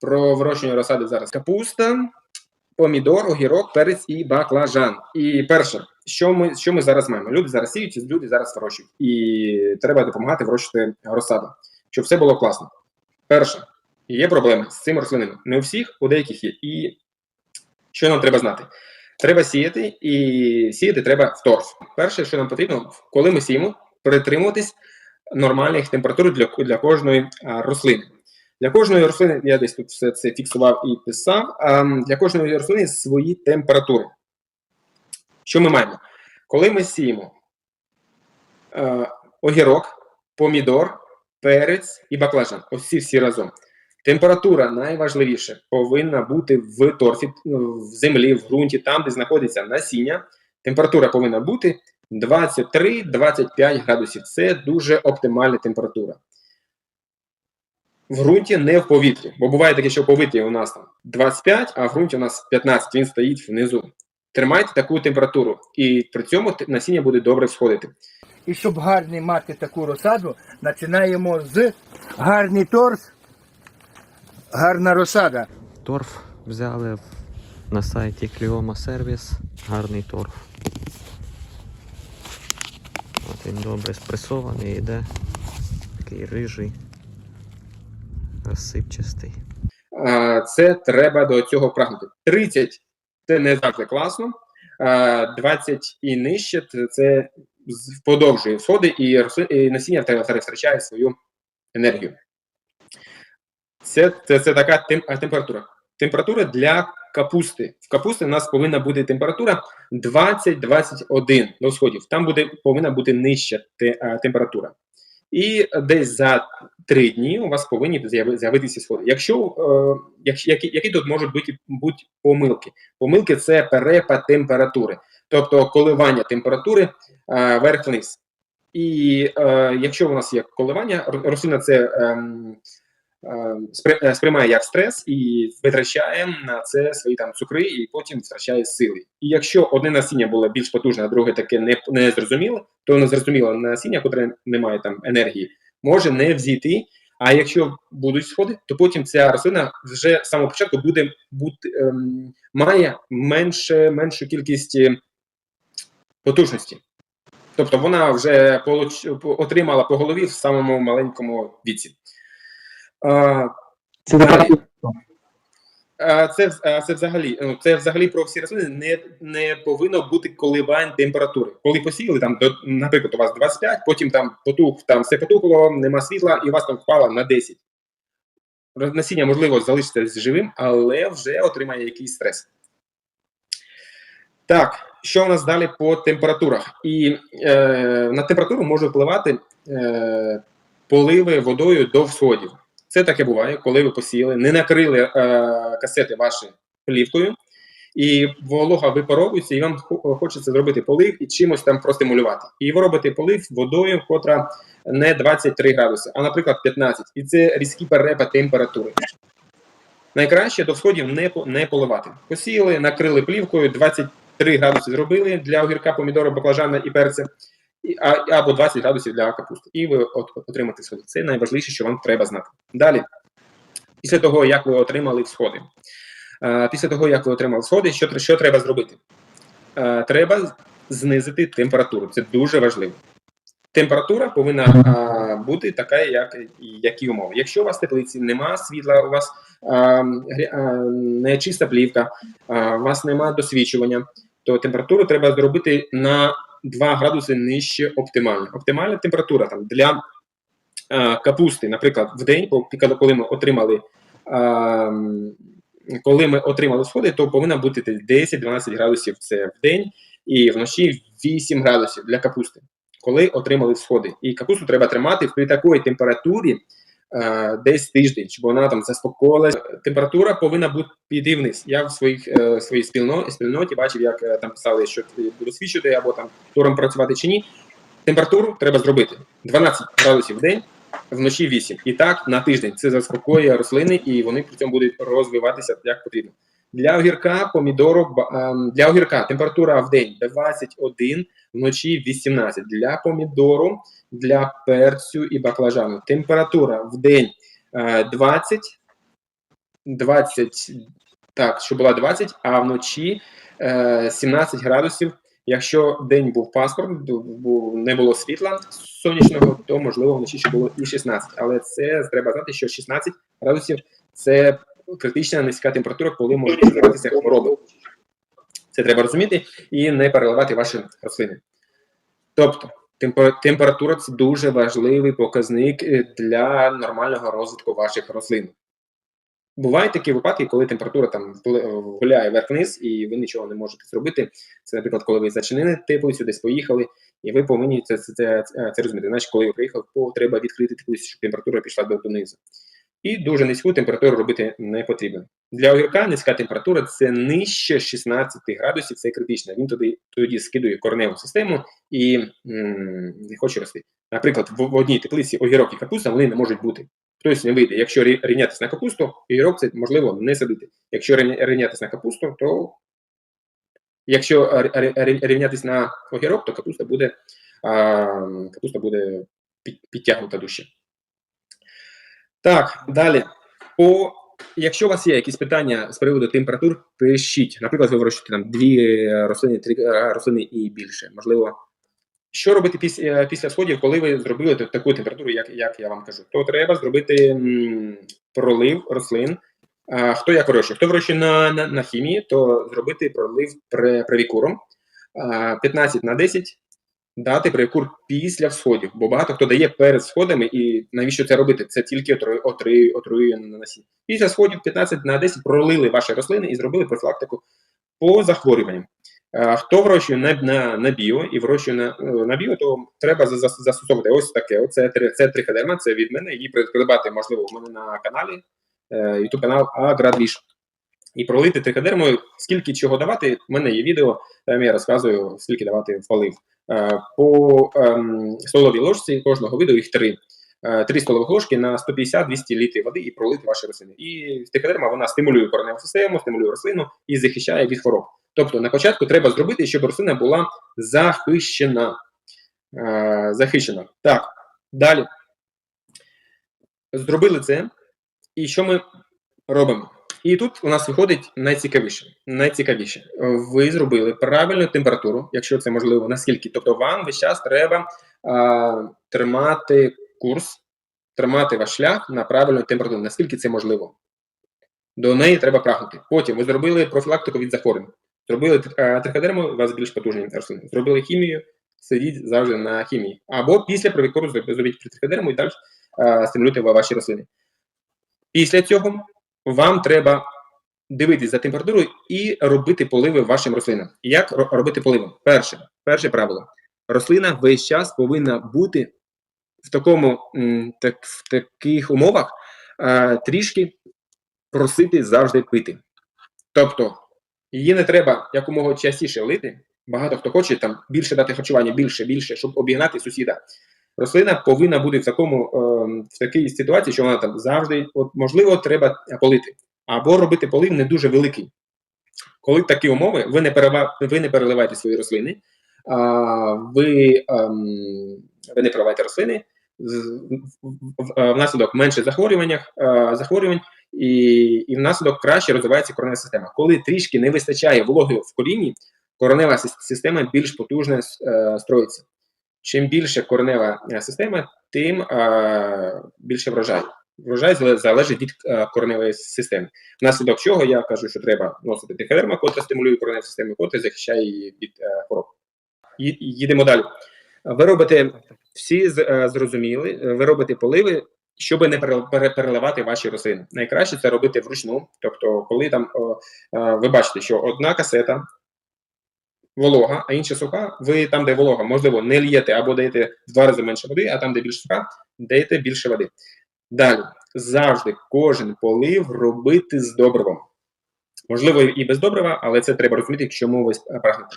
про вирощування розсади зараз. Капуста, помідор, огірок, перець і баклажан. І перше, що ми, що ми зараз маємо? Люди зараз сіють, люди зараз вирощують. І треба допомагати вирощувати розсаду, щоб все було класно. Перше, є проблеми з цими рослинами. Не у всіх, у деяких є. І що нам треба знати? Треба сіяти, і сіяти треба в торф. Перше, що нам потрібно, коли ми сіємо, притримуватись нормальних температур для, для кожної рослини. Для кожної рослини, я десь тут все це фіксував і писав. Для кожної рослини свої температури. Що ми маємо? Коли ми сіємо е, огірок, помідор, перець і баклажан, ось всі разом. Температура найважливіше повинна бути в торфі, в землі, в ґрунті, там, де знаходиться насіння. Температура повинна бути 23-25 градусів. Це дуже оптимальна температура. В ґрунті не в повітрі. Бо буває таке, що в повітрі у нас там 25, а в ґрунті у нас 15, він стоїть внизу. Тримайте таку температуру, і при цьому насіння буде добре всходити. І щоб гарний мати таку розсаду, починаємо з гарний торф, гарна розсада. Торф взяли на сайті Clioma Service. Гарний торф. От він добре спресований, йде. Такий рижий, розсипчастий. Це треба до цього прагнути. 30 це не завжди класно. 20 і нижче це- подовжує сходи, і, насіння втрачає свою енергію. Це, це, це така тем, температура. Температура для капусти. В капусти у нас повинна бути температура 20-21 до сходів. Там буде, повинна бути нижча температура. І десь за три дні у вас повинні з'явитися сходи. Якщо е, які, які тут можуть бути, бути помилки? Помилки це перепад температури, тобто коливання температури е, вверх-вниз. І е, якщо у нас є коливання, рослина це ем, е, сприймає як стрес і витрачає на це свої там цукри, і потім втрачає сили. І якщо одне насіння було більш потужне, а друге таке не, не зрозуміло, то незрозуміле насіння, котре не має там енергії, може не взійти. А якщо будуть сходи, то потім ця рослина вже з самого початку буде бути ем, має менше, меншу кількість е, потужності. Тобто вона вже получ, отримала по голові в самому маленькому віці. А, Це Далі. Це, це взагалі ну, це взагалі про всі рослини не, не повинно бути коливань температури. Коли посіяли, там, до, наприклад, у вас 25, потім там потух, там все потухло, нема світла, і у вас там впало на 10. Насіння, можливо, залишиться живим, але вже отримає якийсь стрес. Так, що у нас далі по температурах? І е, на температуру може впливати е, поливи водою до всходів. Це таке буває, коли ви посіяли, не накрили е, касети ваші плівкою, і волога випаровується, і вам хочеться зробити полив і чимось там простимулювати. І ви робите полив водою, котра не 23 градуси, а, наприклад, 15. І це різкий перепад температури. Найкраще до сходів не, не поливати. Посіяли, накрили плівкою, 23 градуси зробили для огірка, помідора, баклажана і перця, або 20 градусів для капусти. І ви от, отримаєте сходи. Це найважливіше, що вам треба знати. Далі, після того, як ви отримали всходи, е, після того, як ви отримали сходи, що, що треба зробити? Е, треба знизити температуру. Це дуже важливо. Температура повинна а, бути така, як, які умови. Якщо у вас теплиці немає світла, у вас а, а, не чиста плівка, а, у вас немає досвідчування, то температуру треба зробити на 2 градуси нижче оптимально. Оптимальна температура там для а, капусти, наприклад, в день, коли ми отримали. М, коли ми отримали сходи, то повинна бути 10-12 градусів це в день, і вночі 8 градусів для капусти коли отримали сходи. І капусту треба тримати при такій температурі е, десь тиждень, щоб вона там заспокоїлась. Температура повинна бути піти вниз. Я в своїх е, своїй спільно, спільноті бачив, як е, там писали, що буду свідчити або там туром працювати чи ні. Температуру треба зробити 12 градусів в день, вночі 8. І так на тиждень. Це заспокоює рослини, і вони при цьому будуть розвиватися як потрібно. Для огірка, помідору, ем, для огірка температура в день 21, вночі 18. Для помідору, для перцю і баклажану. Температура в день е, 20, 20, так, що була 20, а вночі е, 17 градусів. Якщо день був паспорт, не було світла сонячного, то можливо вночі ще було і 16. Але це треба знати, що 16 градусів це критична низька температура, коли можуть розвиватися хвороби. Це треба розуміти і не переливати ваші рослини. Тобто, температура це дуже важливий показник е, для нормального розвитку ваших рослин. Бувають такі випадки, коли температура там гуляє вверх-вниз, і ви нічого не можете зробити. Це, наприклад, коли ви зачинили теплицю, десь поїхали, і ви повинні це, це, це, це розуміти. Значить, коли ви приїхали, треба відкрити теплицю, щоб температура пішла до- донизу. І дуже низьку температуру робити не потрібно. Для огірка низька температура це нижче 16 градусів, це критично. Він тоді, тоді скидує кореневу систему і не хоче рости. Наприклад, в, в одній теплиці огірок і капуста вони не можуть бути. Хтось не вийде. Якщо рівнятися на капусту, огірок це можливо не садити. Якщо рівнятися на капусту, то якщо рівнятися на огірок, то капуста буде, а, капуста буде під- підтягнута дужче. Так, далі. По, якщо у вас є якісь питання з приводу температур, пишіть. Наприклад, ви вирощуєте там дві е, рослини, три е, рослини і більше. Можливо, що робити після, після сходів, коли ви зробили таку температуру, як, як я вам кажу? То треба зробити пролив рослин. А, хто як вирощує? Хто вирощує на, на, на хімії, то зробити пролив пре, превікуром 15 на 10 дати прикур після всходів, бо багато хто дає перед сходами, і навіщо це робити? Це тільки отрує, отрує, на насіння. Після сходів 15 на 10 пролили ваші рослини і зробили профілактику по захворюванням. Е, Хто вирощує на, на, на біо і вирощує на, е, на біо, то треба за- за- застосовувати ось таке. Оце це триходерма, це від мене. Її придбати можливо у мене на каналі, е, YouTube канал Аградвіж. І пролити триходермою, скільки чого давати. У мене є відео, там я розказую, скільки давати в полив. Е, По ем, столовій ложці кожного виду їх три. Е, Три столових ложки на 150-200 літрів води і пролити ваші рослини. І триходерма вона стимулює кореневу систему, стимулює рослину і захищає від хвороб. Тобто на початку треба зробити, щоб рослина була захищена. Е, захищена. Так, далі. Зробили це. І що ми робимо? І тут у нас виходить найцікавіше. Найцікавіше. Ви зробили правильну температуру, якщо це можливо, наскільки. Тобто вам весь час треба а, тримати курс, тримати ваш шлях на правильну температуру, наскільки це можливо. До неї треба прагнути. Потім ви зробили профілактику від захворювань. Зробили е, триходерму, у вас більш потужні рослини. Зробили хімію, сидіть завжди на хімії. Або після провікору зробіть триходерму і далі е, стимулюйте ваші рослини. Після цього вам треба дивитись за температурою і робити поливи вашим рослинам. Як робити поливи? Перше, перше правило. Рослина весь час повинна бути в такому так, в таких умовах е, трішки просити завжди пити. Тобто її не треба якомога частіше лити. Багато хто хоче там більше дати харчування, більше, більше, щоб обігнати сусіда. Рослина повинна бути в такому е, в такій ситуації, що вона там завжди, от можливо, треба полити або робити полив не дуже великий. Коли такі умови, ви не перева, ви не переливаєте свої рослини, ви, ем, ви не переливаєте рослини. в- Внаслідок менше е, захворювань, і, і внаслідок краще розвивається коронева система. Коли трішки не вистачає вологи в корінні, коронева система більш потужно е, строїться. Чим більше коренева е, система, тим е, більше врожай. Врожай залежить від е, кореневої системи. Внаслідок чого я кажу, що треба носити тихедерма, котра стимулює кореневу систему, котра захищає її від е, хвороб. Їдемо далі. Ви робите всі е, зрозуміли, е, ви робите поливи, щоб не пере- пере- переливати ваші рослини. Найкраще це робити вручну. Тобто, коли там е, ви бачите, що одна касета волога, а інша суха, ви там, де волога, можливо, не л'єте або даєте в два рази менше води, а там, де більш суха, даєте більше води. Далі, завжди кожен полив робити з добривом. Можливо, і без добрива, але це треба розуміти, якщо мова прагнути.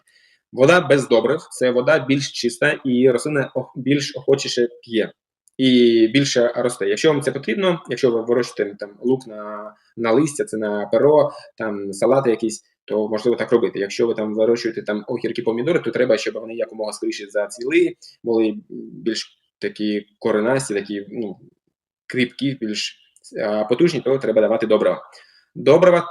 Вода без добрив це вода більш чиста, і рослина більш охочіше п'є і більше росте. Якщо вам це потрібно, якщо ви вирощуєте там лук на, на листя, це на перо, там салати якісь, то можливо так робити. Якщо ви там вирощуєте там огірки, помідори, то треба, щоб вони якомога скоріше зацвіли, були більш такі коренасті, такі ну, кріпкі, більш потужні, то треба давати добрива. добрива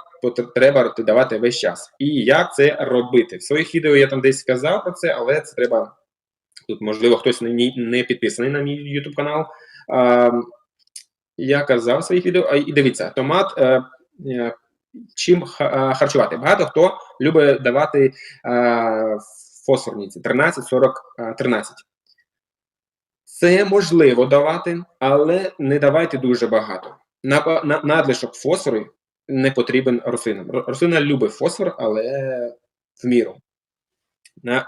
треба давати весь час. І як це робити? В своїх відео я там десь сказав про це, але це треба. Тут, можливо, хтось не, підписаний на мій YouTube канал. Я казав в своїх відео, а, і дивіться, томат. Чим е, харчувати? Багато хто любить давати фосфорниці 13, 40, е, 13. Це можливо давати, але не давайте дуже багато. На, на, надлишок фосфору не потрібен рослинам. Ро- Рослина любить фосфор, але в міру.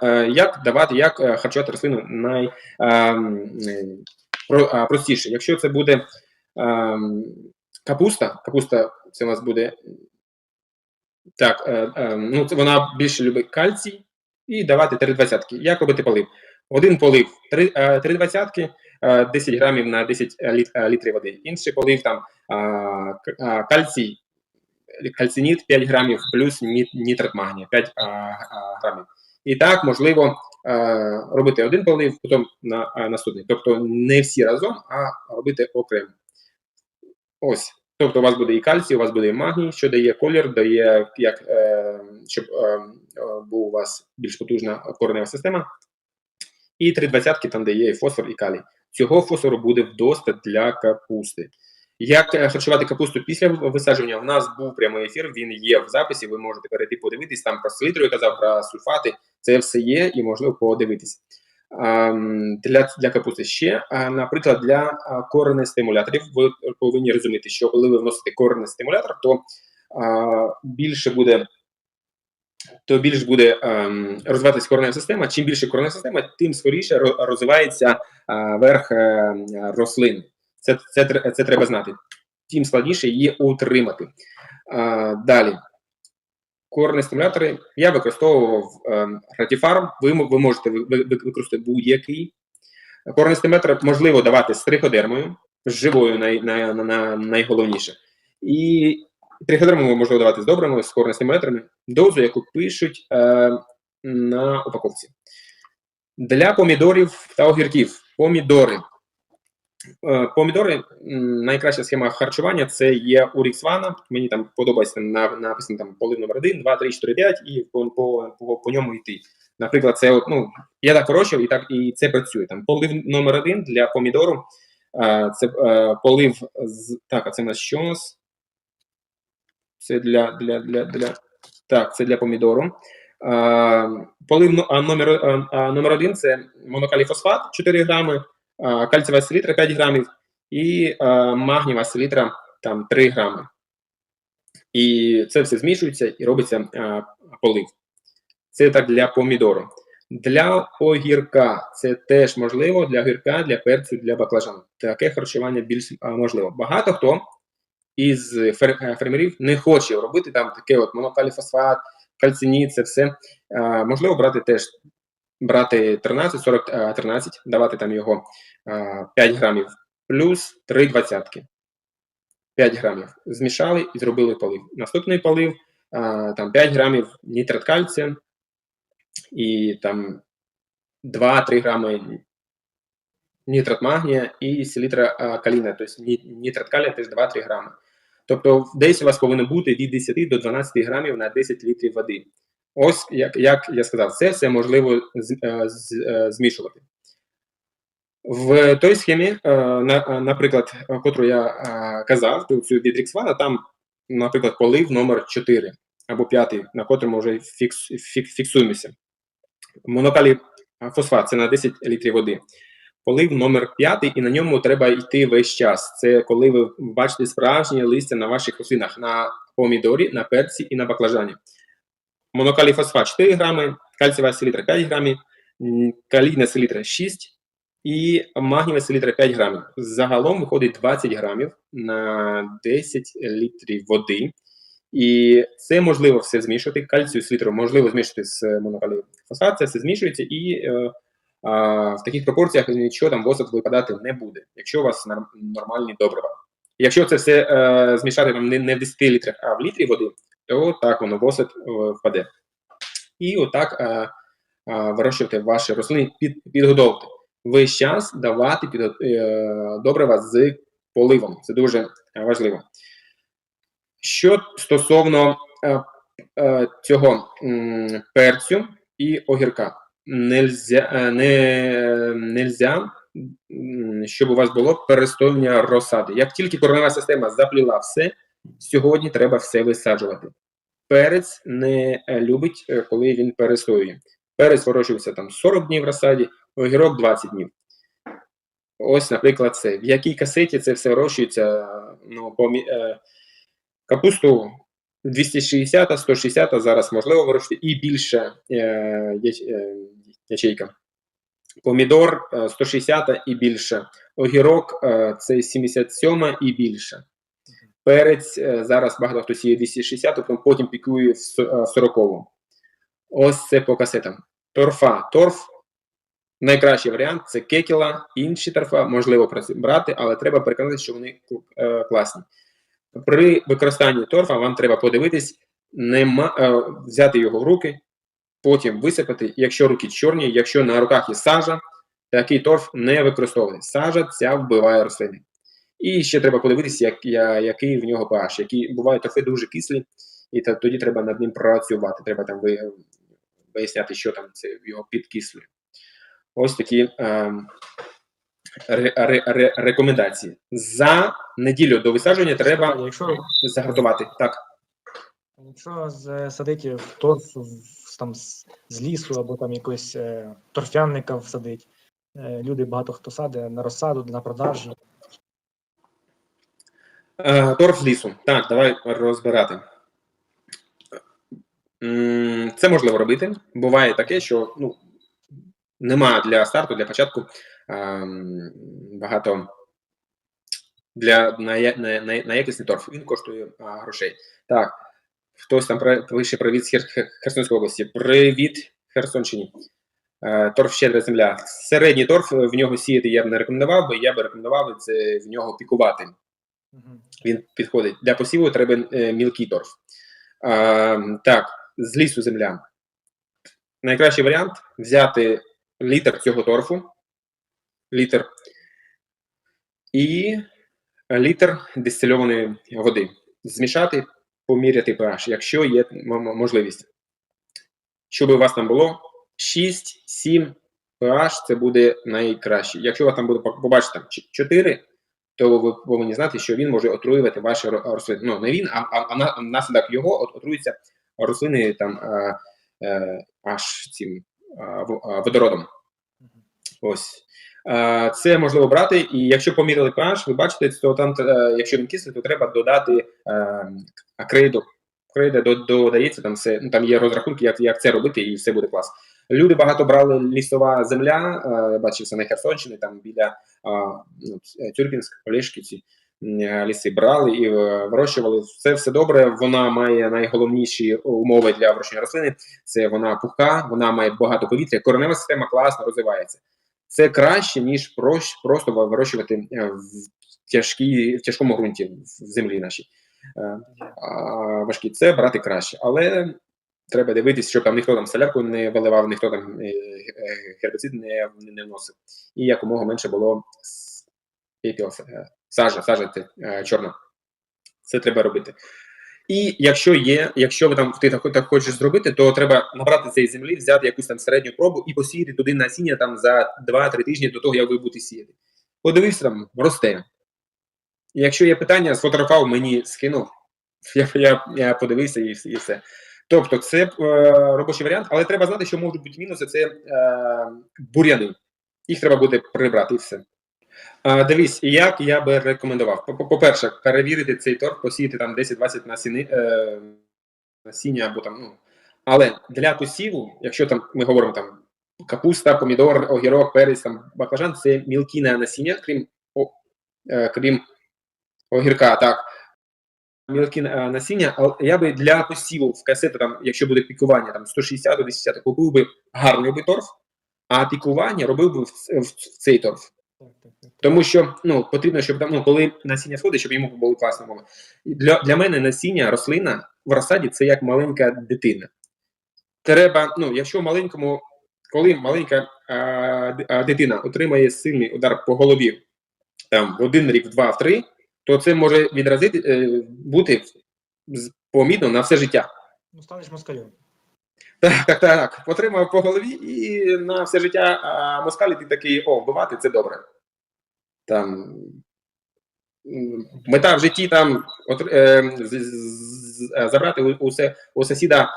Е, як давати, як е, харчувати рослину най, е, м, е, про, а, простіше? Якщо це буде е, капуста, капуста це у нас буде так, е, е, ну, вона більше любить кальцій і давати 3 двадцятки. Як робити полив? Один полив 3, е, 3 двадцятки, е, 10 грамів на 10 літ, е, літрів води. Інший полив там к- кальцій, кальциніт 5 грамів плюс ні- нітрат магнія 5 а, а, грамів. І так можливо е, робити один полив, потім на наступний. Тобто не всі разом, а робити окремо. Ось. Тобто у вас буде і кальцій, у вас буде і магній, що дає колір, дає, як, е, щоб е, е, був у вас більш потужна коренева система. І три двадцятки там, де є і фосфор, і калій. Цього фосфору буде вдосталь для капусти. Як е, харчувати капусту після висадження? У нас був прямий ефір, він є в записі. Ви можете перейти подивитись. Там про селітру я казав, про сульфати. Це все є і можливо подивитись. Для, для капусти ще, наприклад, для а, коренестимуляторів ви повинні розуміти, що коли ви вносите коренестимулятор, то більше буде то більш буде ем, розвиватися коренева система. Чим більше коренева система, тим скоріше розвивається верх е, рослин. Це, це, це треба знати. Тим складніше її утримати. Далі. Корені стимулятори я використовував ем, Гратіфарм. Ви, ви можете ви- ви- використати будь-який. Корені стимулятор можливо давати з триходермою, з живою най, най, на, на, найголовніше. І триходерму можливо давати з добрими, з корені стимуляторами, дозу, яку пишуть е, на упаковці. Для помідорів та огірків. Помідори. Е, Помідори найкраща схема харчування це є у Ріксвана. Мені там подобається на, написано там полив номер 1, 2, 3, 4, 5 і по, по, по, по ньому йти. Наприклад, це ну, я так вирощував і так і це працює. Там полив номер 1 для помідору. е, Це е, полив з так, а це на що? Це для, для, для, для так, це для помідору. Полив номер, а, а, номер один це монокаліфосфат 4 грами, кальцієва селітра 5 грамів і магнієва селітра там 3 грами. І це все змішується і робиться полив. Це так для помідору. Для огірка це теж можливо для огірка, для перцю, для баклажану. Таке харчування більш можливо. Багато хто із е, фермерів не хоче робити там таке от монокаліфосфат, кальциніт, це все. Можливо, брати теж брати 13, 40, 13, давати там його 5 грамів плюс 3 двадцятки. 5 грамів. Змішали і зробили полив. Наступний полив там 5 грамів нітрат кальція і там 2-3 грами нітрат магнія і селітра а, каліна, тобто ні- нітрат калія теж 2-3 грами. Тобто десь у вас повинно бути від 10 до 12 грамів на 10 літрів води. Ось як, як я сказав, це все можливо з, е, з, е, змішувати. В той схемі, е, на, наприклад, котру я казав, цю від Ріксвана, там, наприклад, полив номер 4 або 5, на котрому вже фікс, фік, фіксуємося. Монокалій фосфат це на 10 літрів води. Полив номер 5, і на ньому треба йти весь час. Це коли ви бачите справжнє листя на ваших рослинах на помідорі, на перці і на баклажані. Монокалій фосфат 4 грами, кальцієва селітра 5 грамів, калійна селітра 6 і магнієва селітра 5 грамів. Загалом виходить 20 грамів на 10 літрів води. І це можливо все змішувати. Кальцію селітру можливо змішати з монокалієм фосфат, це все змішується і е, а, в таких пропорціях нічого там в випадати не буде, якщо у вас нормальні добрива. Якщо це все е, змішати там не, не в 10 літрах, а в літрі води, то так воно в осад е, впаде. І отак е, е, вирощувати ваші рослини, під, підготовити. Весь час давати підго- е, добрива з поливом. Це дуже е, важливо. Що стосовно е, е, цього м, перцю і огірка, нельзя, е, не, нельзя, щоб у вас було перестоювання розсади. Як тільки коренева система запліла все, сьогодні треба все висаджувати. Перець не е, любить, е, коли він перестоює. Перець вирощується там 40 днів в розсаді, огірок 20 днів. Ось, наприклад, це. В якій касеті це все вирощується? Ну, помі... е, капусту 260, 160 зараз можливо вирощувати і більше е, ячейка. Помідор е, 160 і більше. Огірок це 77 і більше. Перець е, зараз багато хто сіє 260, потім, потім пікує в со- е, 40. Ось це по касетам. Торфа. Торф найкращий варіант це кекіла, інші торфа можливо брати, але треба переконатися, що вони е, класні. При використанні торфа вам треба подивитись, нема, взяти його в руки, потім висипати. Якщо руки чорні, якщо на руках є сажа, такий торф не використовує. Сажа ця вбиває рослини. І ще треба подивитися, як, я, який в нього pH. Які бувають торфи дуже кислі, і та, тоді треба над ним працювати. Треба там ви, виясняти, що там це його підкислює. Ось такі е, ре, ре, ре, рекомендації. За неділю до висадження треба Якщо, загартувати. Так. якщо садити торф там, з, лісу або там якогось е, торфянника всадить, е, люди багато хто садить на розсаду, на продажі. Е, торф з лісу. Так, давай розбирати. Це можливо робити. Буває таке, що ну, нема для старту, для початку багато для на, на, на, на якісний торф. Він коштує грошей. Так, хтось там пише привіт з Хер- Хер- Херсонської області. Привіт, Херсонщині. Е, торф щедра земля. Середній торф в нього сіяти я б не рекомендував, бо я б рекомендував це в нього пікувати. Він підходить. Для посіву треба е, мілкий торф. А, так, з лісу земля. Найкращий варіант взяти літр цього торфу, літр і літр дистильованої води. Змішати, поміряти pH, якщо є можливість. Щоб у вас там було 6-7 pH, це буде найкраще. Якщо у вас там буде, побачите, 4, то ви повинні знати, що він може отруювати ваші рослини. Ну, не він, а, а, а на- внаслідок його от- отруються рослини там е, е, аж цим е, водородом. Ось. Це можливо брати, і якщо поміряли pH, ви бачите, то там, е, якщо він кислий, то треба додати е, акрейду. Акрейда додається, там все, ну, там є розрахунки, як, як це робити, і все буде клас. Люди багато брали лісова земля, е, я бачив це на Херсонщині, там біля ну, Тюркінськ, Олешки ці м, е, ліси брали і е, вирощували. Це все добре. Вона має найголовніші умови для вирощення рослини. Це вона пухка, вона має багато повітря. Коренева система класно розвивається. Це краще ніж просто вирощувати в тяжкій в тяжкому ґрунті в землі нашій. Важкі це брати краще, але треба дивитися, щоб там ніхто там солярку не виливав, ніхто там е, е, гербіцид не, не вносив. І якомога менше було пепел, е, сажа, сажа чорна. Це треба робити. І якщо є, якщо ви там ти так, так хочеш зробити, то треба набрати цієї землі, взяти якусь там середню пробу і посіяти туди насіння там за 2-3 тижні до того, як ви будете сіяти. Подивився там, росте. Якщо є питання, сфотографував, мені скинув. Я, я, я подивився і, і все. Тобто, це е, робочий варіант, але треба знати, що можуть бути мінуси це е, бур'яни. Їх треба буде прибрати і все. Е, дивись, як я би рекомендував. По- по- По-перше, перевірити цей торф, посіяти там 10-20 насіни, е, насіння або там. Ну. Але для посіву, якщо там ми говоримо там капуста, помідор, огірок, перець, там баклажан, це мілкі насіння, крім, о, е, крім огірка, так. Мілкі насіння, але я би для посіву в касети, там, якщо буде пікування там 160 до 260, купив би гарний би торф, а пікування робив би в, в, в цей торф. Тому що ну, потрібно, щоб там, ну, коли насіння сходить, щоб йому були класні умови. Для, для мене насіння рослина в розсаді це як маленька дитина. Треба, ну, якщо маленькому, коли маленька а, дитина отримає сильний удар по голові там, в один рік, в два, в три, то це може відразити е, бути помітно на все життя. Ну, станеш москалем. Так, так, так. Отримав по голові і на все життя а москалі ти такий, о, вбивати це добре. Там мета в житті там от, е, з, з- з- е, забрати у, у, у сусіда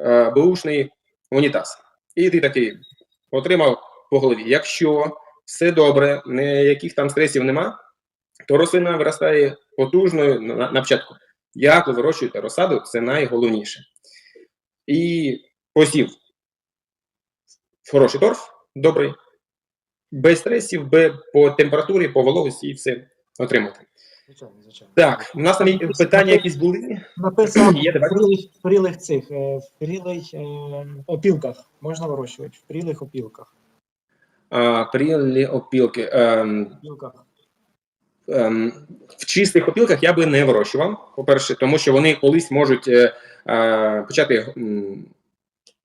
е, беушний унітаз. І ти такий отримав по голові. Якщо все добре, ніяких там стресів нема, то рослина виростає потужною на, на початку. Як ви вирощуєте розсаду, це найголовніше. І посів хороший торф, добрий, без стресів, без, по температурі, по вологості і все отримати. Звичайно, звичайно. Так, у нас там питання якісь були. Написано в прілих, цих, е, в прілих е, опілках. Можна вирощувати, в прілих опілках. А, прілі опілки. Ем, Опілках. Ем, в чистих опілках я би не вирощував, по-перше, тому що вони колись можуть е, е, почати м,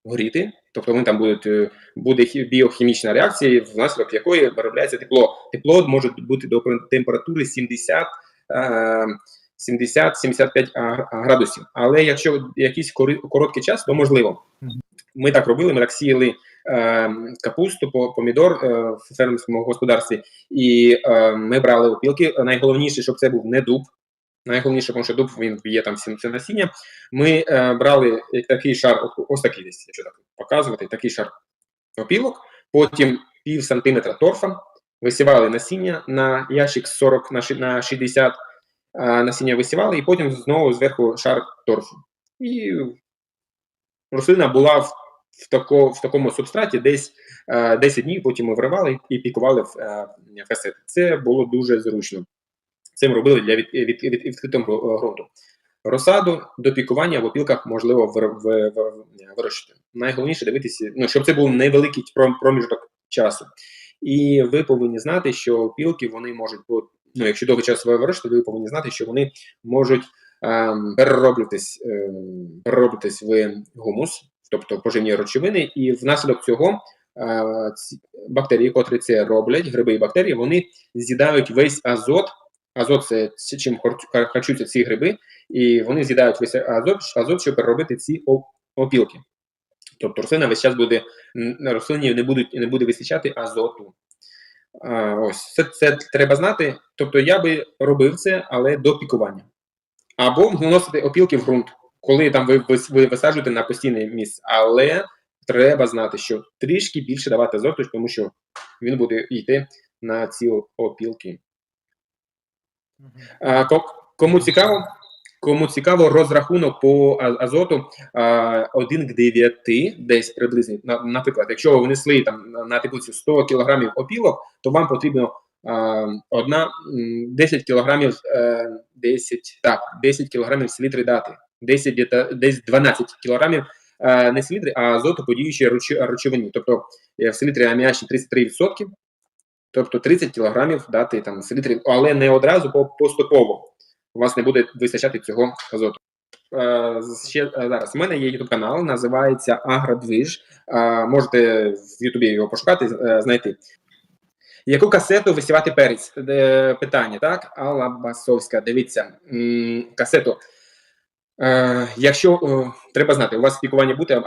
горіти, тобто вони там будуть, е, буде біохімічна реакція, внаслідок якої виробляється тепло. Тепло може бути до температури 70. е, 70-75 а- а, градусів. Але якщо якийсь короткий час, то можливо. Ми так робили, ми так сіяли капусту, по- помідор е, в фермерському господарстві, і е, ми брали опілки. Найголовніше, щоб це був не дуб. Найголовніше, тому що дуб він є там це насіння. Ми е, брали такий шар, ось такий десь, якщо так показувати, такий шар опілок, потім пів сантиметра торфа, висівали насіння на ящик 40 на 60 насіння висівали, і потім знову зверху шар торфу. І рослина була в, в, тако, в такому субстраті десь е, 10 днів, потім ми виривали і пікували в е, касети. Це було дуже зручно. Це ми робили для від, від, від, відкритого ґрунту. Розсаду до пікування в опілках можливо вир- в- в- вирощити. Найголовніше дивитися, ну, щоб це був невеликий проміжок часу. І ви повинні знати, що опілки вони можуть ну, якщо довгий час ви вирощуєте, ви повинні знати, що вони можуть ем, перероблюватись, ем, перероблюватись в гумус, тобто поживні речовини, і внаслідок цього е, бактерії, котрі це роблять, гриби і бактерії, вони з'їдають весь азот. Азот це чим харчуються ці гриби, і вони з'їдають весь азот, азот, щоб переробити ці опілки. Тобто рослина весь час буде на рослині не будуть не буде вистачати азоту. А, ось це, це треба знати. Тобто я би робив це, але до пікування. Або вносити опілки в ґрунт, коли там ви, ви, ви висаджуєте на постійне місце. Але треба знати, що трішки більше давати азоту, тому що він буде йти на ці опілки. А, кому цікаво, кому цікаво, розрахунок по азоту 1 к 9, десь приблизно. Наприклад, якщо ви внесли там на- теплицю 100 кг опілок, то вам потрібно одна м, 10 кг, е, 10, так, 10 кг селітри дати. 10, где-то- десь 12 кг е, не селітри, а азоту подіючої речо- речовині. Тобто е, в селітрі аміачні 33%, тобто 30 кг дати там селітрі, але не одразу по- поступово. У вас не буде вистачати цього азоту. Е, ще зараз. У мене є YouTube канал, називається Агродвиж. Можете в Ютубі його пошукати, знайти. Яку касету висівати перець? Питання, так? Алла Басовська. Дивіться, касету. Е, якщо е, треба знати, у вас пікування буде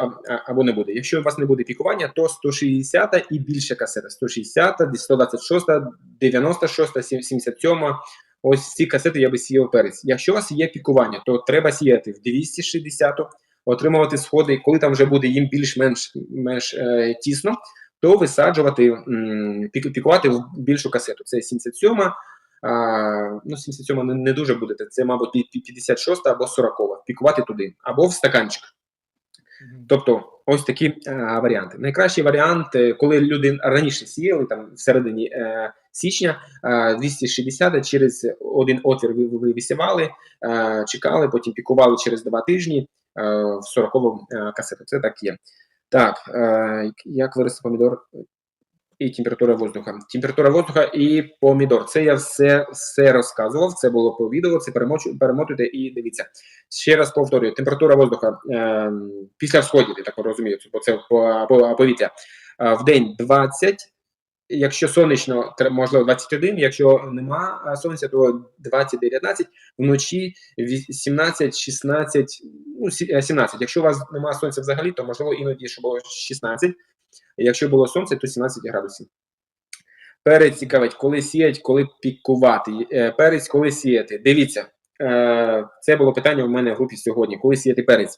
або не буде. Якщо у вас не буде пікування, то 160 і більше касета. 160, 126, 96, 77. Ось ці касети я би сіяв перець. Якщо у вас є пікування, то треба сіяти в 260, отримувати сходи, коли там вже буде їм більш-менш менш, е, тісно, то висаджувати, м, пікувати в більшу касету. Це 77, а, ну 77 не, не дуже буде, це, мабуть, пі- пі- 56 або 40, пікувати туди, або в стаканчик. Тобто, ось такі е, варіанти. Найкращий варіант, е, коли люди раніше сіяли, там в середині е, січня, е, 260 через один отвір ви, ви висівали, е, чекали, потім пікували через два тижні е, в 40 е, касету. Це так є. Так, е, як вирости помідор і температура воздуха. Температура воздуха і помідор. Це я все, все розказував. Це було по відео. Це перемотуйте і дивіться. Ще раз повторюю: температура воздуха е, після всходів, я так розумію, бо це по, по, повітря. Е, в день 20 якщо сонячно, можливо 21, якщо нема сонця, то 20-19, вночі віс- 17-16, ну, е, 17. Якщо у вас нема сонця взагалі, то можливо іноді що було 16. Якщо було сонце, то 17 градусів. Перець цікавить, коли сіять, коли пікувати. Е, Перець, коли сіяти. Дивіться, е, це було питання у мене в групі сьогодні. Коли сіяти перець?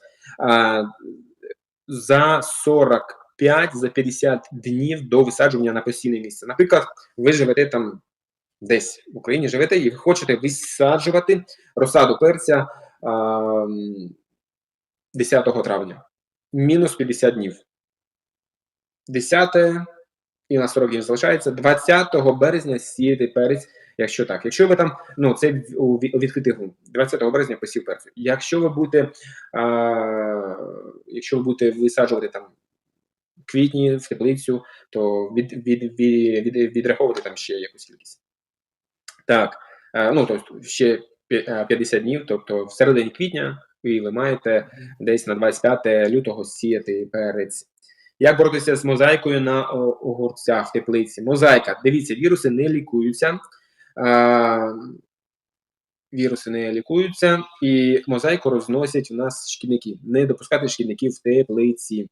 За 45, за 50 днів до висаджування на постійне місце. Наприклад, ви живете там десь в Україні, живете і хочете висаджувати розсаду перця е, 10 травня. Мінус 50 днів. 10 і на 40 днів залишається 20 березня сіяти перець, якщо так. Якщо ви там, ну це у ві- у 20 березня посів перцю. Якщо ви будете, а, якщо ви будете висаджувати там квітні в теплицю, то від, від, від, від, відраховувати там ще якусь кількість. Так, е, ну тобто ще пі- е, 50 днів, тобто в середині квітня, і ви маєте десь на 25 лютого сіяти перець. Як боротися з мозаїкою на огурцях в теплиці? Мозаїка. Дивіться, віруси не лікуються. А, віруси не лікуються, і мозаїку розносять у нас шкідники. Не допускати шкідників в теплиці.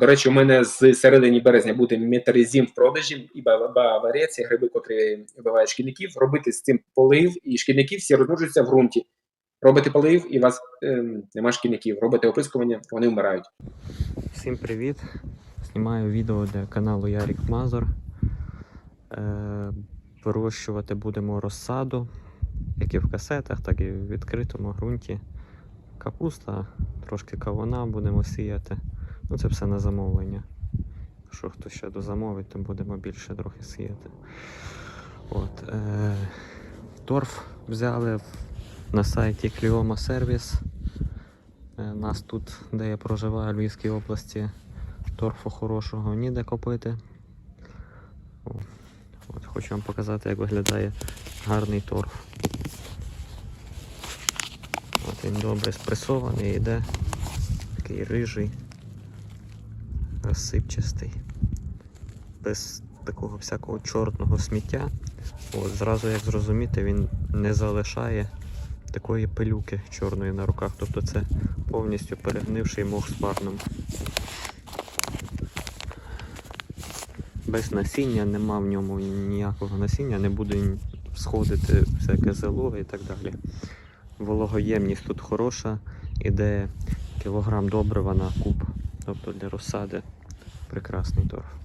До речі, у мене з середини березня буде метаризім в продажі і ба- баварія, гриби, котрі вбивають шкідників. Робити з цим полив, і шкідники всі розмножуються в ґрунті. Робите полив, і у вас ем, нема шкідників. Робите оприскування, вони вмирають. Всім привіт! Знімаю відео для каналу Ярік Мазур. Е, вирощувати будемо розсаду, як і в касетах, так і в відкритому ґрунті. Капуста, трошки кавуна будемо сіяти. Ну це все на замовлення. Якщо хтось ще дозамовить, то будемо більше трохи сіяти. От, е, торф взяли на сайті Clioma Service. Е, Нас тут, де я проживаю, в Львівській області, торфу хорошого ніде купити. От, хочу вам показати, як виглядає гарний торф. От він добре спресований, йде, такий рижий, розсипчастий, без такого всякого чорного сміття. От, зразу як зрозуміти, він не залишає такої пилюки чорної на руках. Тобто це повністю перегнивший мох з парном. Без насіння, нема в ньому ніякого насіння, не буде сходити всяке зело і так далі. Вологоємність тут хороша, іде кілограм добрива на куб, тобто для розсади прекрасний торф.